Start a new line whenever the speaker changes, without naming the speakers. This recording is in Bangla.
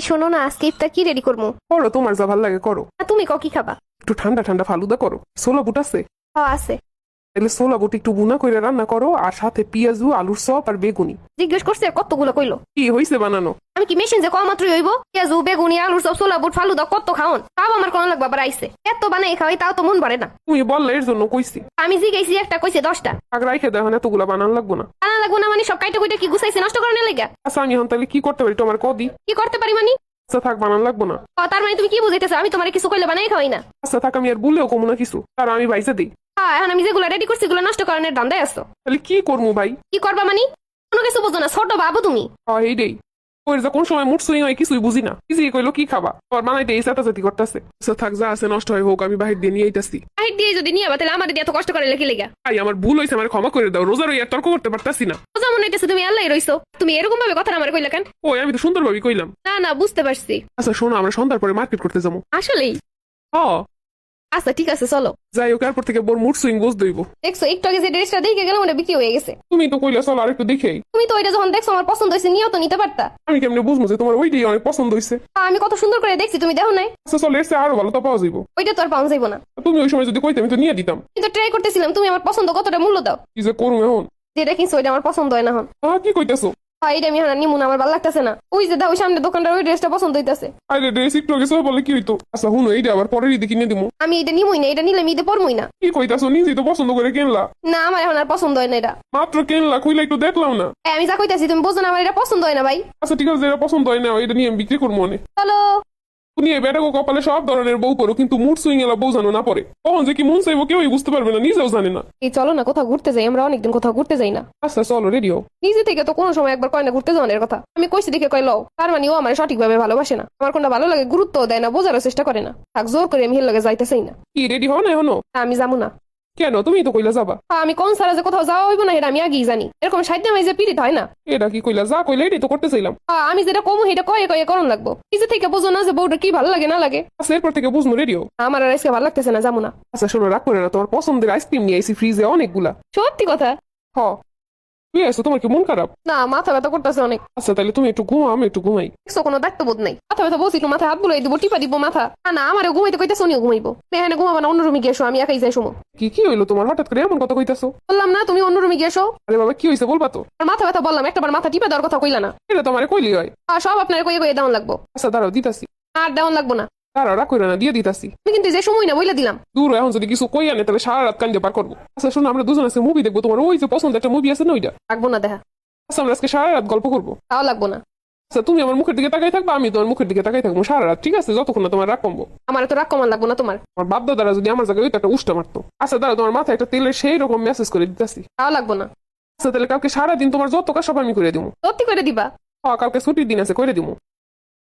শোনো না আজকে ইফতার কি রেডি করব?
করো তোমার যা ভালো লাগে করো।
না তুমি ক কি খাবা?
একটু ঠান্ডা ঠান্ডা ফালুদা করো। সোলা বুট আছে?
হ আছে।
তাহলে সোলা বুট একটু বুনা করে রান্না করো আর সাথে পেঁয়াজু আলুর চপ আর বেগুনি।
জিজ্ঞেস করছে কতগুলো কইলো?
কি হয়েছে বানানো?
আমি কি মেশিন যে কম মাত্রই হইব? পেঁয়াজু বেগুনি আলুর সব সোলা বুট ফালুদা কত খাওন? তাও আমার কোনো লাগবা আবার আইসে এত বানাই খাওয়াই তাও তো মন ভরে না।
তুমি বললে এর জন্য কইছি।
আমি জিগাইছি একটা কইছে দশটা।
আগ রাইখে দেখো না এতগুলা বানান লাগবো না।
লাগবো না মানে সব কাইটা কইটা কি গুছাইছে? নষ্ট করনে লাগা?
আচ্ছা আমি হন তাহলে কি করতে পারি? তোমার কদি
কি করতে পারি মানে?
আচ্ছা থাক বানান লাগবো না।
তার মানে তুমি কি বুঝাইতেছো? আমি তোমার কিছু কইলে বানাই খাওয়াই না?
আচ্ছা থাক আমি আর বললেও কমু না কিছু। তার আমি বাইসে দিই।
হ্যাঁ এখন আমি যেগুলো রেডি করছি এগুলো নষ্ট করনের ধান্দায় আসতো
তাহলে কি করব ভাই?
কি করবা মানে? কোনো কিছু বুঝো না ছোট বাবু তুমি।
হ্যাঁ এইটাই। ওই যে কোন সময় মুড সুইং হয় কিছুই বুঝি না কিছু কইলো কি খাবা আবার বানাইতে এই চাতাচাতি করতেছে থাক যা আছে নষ্ট হয় হোক আমি বাহির দিয়ে নিয়ে আইতাছি
আহির দিয়ে যদি নিয়ে তাহলে আমাদের এত কষ্ট করে লেখি লেগা
ভাই আমার ভুল হয়েছে আমার ক্ষমা করে দাও রোজা রই আর তর্ক করতে পারতাছি না
ও যেমন হইতেছে তুমি আল্লাহ রইছো তুমি এরকম ভাবে কথা আমার কইলা কেন
ওই আমি তো সুন্দরভাবে কইলাম
না না বুঝতে পারছি
আচ্ছা শোনো আমরা সন্ধ্যার পরে মার্কেট করতে যাব
আসলেই
হ
আচ্ছা ঠিক আছে চলো।
যাই হোক এরপর থেকে বোর মুড সুইং বুঝ দইব।
দেখছ একটু আগে যে ড্রেসটা দেখে গেলাম ওটা বিক্রি হয়ে গেছে।
তুমি তো কইলা চলো আর একটু দেখেই।
তুমি তো ওইটা যখন দেখছ আমার পছন্দ হয়েছে নিয়েও তো নিতে পারতা।
আমি কেমনে বুঝব যে তোমার ওইটাই অনেক পছন্দ হয়েছে
হ্যাঁ, আমি কত সুন্দর করে দেখছি তুমি দেখো নাই।
আচ্ছা চলো এসে আরও ভালো তো পাওয়া যাইব।
ওইটা তো আর পাওয়া যাইবো না।
তুমি ওই সময় যদি কইতে আমি তো নিয়ে দিতাম।
কিন্তু ট্রাই করতেছিলাম তুমি আমার পছন্দ কতটা মূল্য দাও।
কি যে করুম এখন?
যেটা কিনছো ওইটা আমার পছন্দ হয় না হন
কি কইতেছো?
হ্যাঁ এটা আমি এখন নিমুন আমার ভালো লাগতেছে না। ওই যে দা ওই সামনে দোকানটার ওই ড্রেসটা পছন্দ হইতাছে।
আরে ড্রেস একটু আগে সব বলে কি হইতো? আচ্ছা হুন এইটা আবার পরের ঈদে কিনে দিমু।
আমি এটা নিমুই না এটা নিলে আমি ঈদে পরমুই না।
কি কইতাছো নিজে তো পছন্দ করে কিনলা।
না আমার এখন আর পছন্দ হয় না এটা।
মাত্র কিনলা কইলা একটু দেখলাম না।
আমি যা কইতাছি তুমি বুঝো না আমার এটা পছন্দ হয় না ভাই।
আচ্ছা ঠিক আছে যেটা পছন্দ হয় না এটা নিয়ে আমি বিক্রি করব মনে
চলো
তুমি এই বেটাকো কপালে সব ধরনের বউ পড়ো কিন্তু মুড সুইং এলা বউ জানো না পরে। কখন যে কি মন চাইব কেউই বুঝতে পারবে না নিজেও জানে না।
এই চলো না কোথাও ঘুরতে যাই আমরা অনেকদিন কোথাও ঘুরতে যাই না।
আচ্ছা চলো রেডিও
নিজে থেকে তো কোনো সময় একবার কয় না ঘুরতে যাওয়ার কথা। আমি কইছি দেখে কয় লও। তার মানে ও আমার সঠিকভাবে ভালোবাসে না। আমার কোনটা ভালো লাগে গুরুত্ব দেয় না বোঝারও চেষ্টা করে না। থাক জোর করে আমি হিল লগে যাইতে চাই না।
কি রেডি হও না
এখনও? আমি যাব না।
কেন? তুমি তো কইলা যাবা।
হ্যাঁ, আমি কোন সারা যে কোথাও যাওয়া হইব না এটা আমি আগেই জানি। এরকম সাইড নামাই যে পিড়িত হয় না?
এটা কি কইলা? যা কইলা এটাই তো করতে চাইলাম।
হ্যাঁ, আমি যেটা কমু সেটা কয়ে কয়ে করন লাগবো। নিজে থেকে বুঝো না যে বউটা কি ভালো লাগে না লাগে।
আচ্ছা এরপর থেকে বুঝব রেডিও।
আমার আর আজকে ভালো লাগতেছে না যাব না।
আচ্ছা শোনো রাগ করে না তোমার পছন্দের আইসক্রিম নিয়ে আইসি ফ্রিজে অনেকগুলা।
সত্যি কথা?
হ। তুই আইসো তোমার কি মন খারাপ?
না মাথা ব্যথা করতেছে অনেক।
আচ্ছা তাহলে তুমি একটু ঘুমাও আমি একটু ঘুমাই।
দেখছ কোনো দায়িত্ববোধ নাই। মাথা ব্যথা বসি একটু মাথায় হাত বুলাই দিব টিপা দিব মাথা। না না আমারও ঘুমাইতে কইতেছে উনিও ঘুমাইবো। এখানে ঘুমাবো না অন্য রুমে গিয়ে এসো, আমি একাই যাই সময়
কি কি হইল তোমার? হঠাৎ করে এমন কথা কইতাছো?
বললাম না তুমি অন্য রুমে গিয়ে এসো।
আরে বাবা কি হইছে বলবা তো?
আর মাথা ব্যথা বললাম একটাবার মাথা টিপা দেওয়ার কথা কইলা না।
এটা তোমার কইলি হয়।
আর সব আপনার কয়ে কয়ে দেওয়ান লাগবো।
আচ্ছা দাঁড়াও দিতাছি।
আর দেওয়ান লাগবো না।
রাগ করে না দিয়ে দিতাছি।
আমি কিন্তু যে সময় না বইলা দিলাম।
দূর এখন যদি কিছু কই আনে তাহলে সারা রাত কান্দে পার করব। আচ্ছা শোনো আমরা দুজন আজকে মুভি দেখব। তোমার ওই যে পছন্দ একটা মুভি আছে না ওইটা?
লাগবো না দেখা।
আচ্ছা আমরা আজকে সারা রাত গল্প করব।
তাও লাগবো না।
আচ্ছা তুমি আমার মুখের দিকে তাকাই থাকবা আমি তোমার মুখের দিকে তাকাই থাকব সারা রাত ঠিক আছে? যতক্ষণ না তোমার রাগ কমবো।
আমার তো রাগ কমান লাগবো না তোমার।
আমার বাপ দাদারা যদি আমার জায়গায় একটা উষ্টা মারতো। আচ্ছা দাঁড়া তোমার মাথায় একটা তেলের সেই রকম মেসেজ করে দিতেছি।
তাও লাগবো না।
আচ্ছা তাহলে কালকে সারাদিন তোমার যত কাজ সব আমি করে দিবো
সত্যি করে দিবা।
হ্যাঁ কালকে ছুটির দিন আছে করে দিবো